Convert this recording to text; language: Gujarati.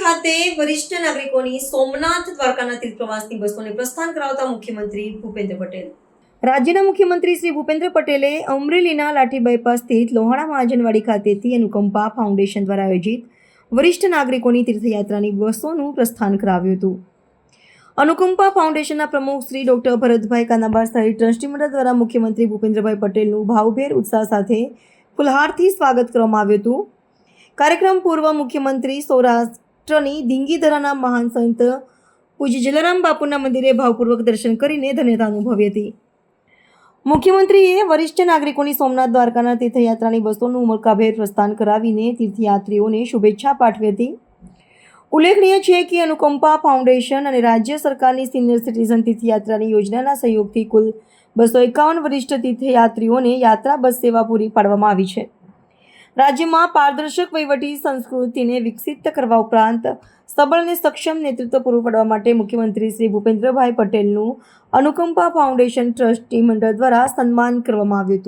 ખાતે વરિષ્ઠ નાગરિકોની સોમનાથ દ્વારકાના તીર્થ પ્રવાસની બસોને પ્રસ્થાન કરાવતા મુખ્યમંત્રી ભૂપેન્દ્ર પટેલ. રાજ્યના મુખ્યમંત્રી શ્રી ભૂપેન્દ્ર પટેલે અમરેલીના લાઠી બાયપાસ સ્થિત લોહાણા મહાજનવાડી ખાતેથી અનુકંપા ફાઉન્ડેશન દ્વારા આયોજિત વરિષ્ઠ નાગરિકોની તીર્થયાત્રાની બસોનું પ્રસ્થાન કરાવ્યું હતું. અનુકંપા ફાઉન્ડેશનના પ્રમુખ શ્રી ડોક્ટર ભરતભાઈ કાનાબાર સહિત ટ્રસ્ટી મંડળ દ્વારા મુખ્યમંત્રી ભૂપેન્દ્રભાઈ પટેલનું ભાવભેર ઉત્સાહ સાથે ફુલહારથી સ્વાગત કરવામાં આવ્યું હતું. કાર્યક્રમ પૂર્વ મુખ્યમંત્રી સૌરાષ્ટ્રની ધીંગીધરાના મહાન સંત પૂજ્ય જલારામ બાપુના મંદિરે ભાવપૂર્વક દર્શન કરીને ધન્યતા અનુભવી હતી. મુખ્યમંત્રીએ વરિષ્ઠ નાગરિકોની સોમનાથ દ્વારકાના તીર્થયાત્રાની બસોનું ઉમળકાભેર પ્રસ્થાન કરાવીને તીર્થયાત્રીઓને શુભેચ્છા પાઠવી હતી. ઉલ્લેખનીય છે કે અનુકંપા ફાઉન્ડેશન અને રાજ્ય સરકારની સિનિયર સિટીઝન તીર્થયાત્રાની યોજનાના સહયોગથી કુલ બસો એકાવન વરિષ્ઠ તીર્થયાત્રીઓને યાત્રા બસ સેવા પૂરી પાડવામાં આવી છે. રાજ્યમાં પારદર્શક વહીવટી સંસ્કૃતિને વિકસિત કરવા ઉપરાંત સબળ અને સક્ષમ નેતૃત્વ પૂરું પાડવા માટે મુખ્યમંત્રી શ્રી ભૂપેન્દ્રભાઈ પટેલનું અનુકંપા ફાઉન્ડેશન ટ્રસ્ટી મંડળ દ્વારા સન્માન કરવામાં આવ્યું હતું.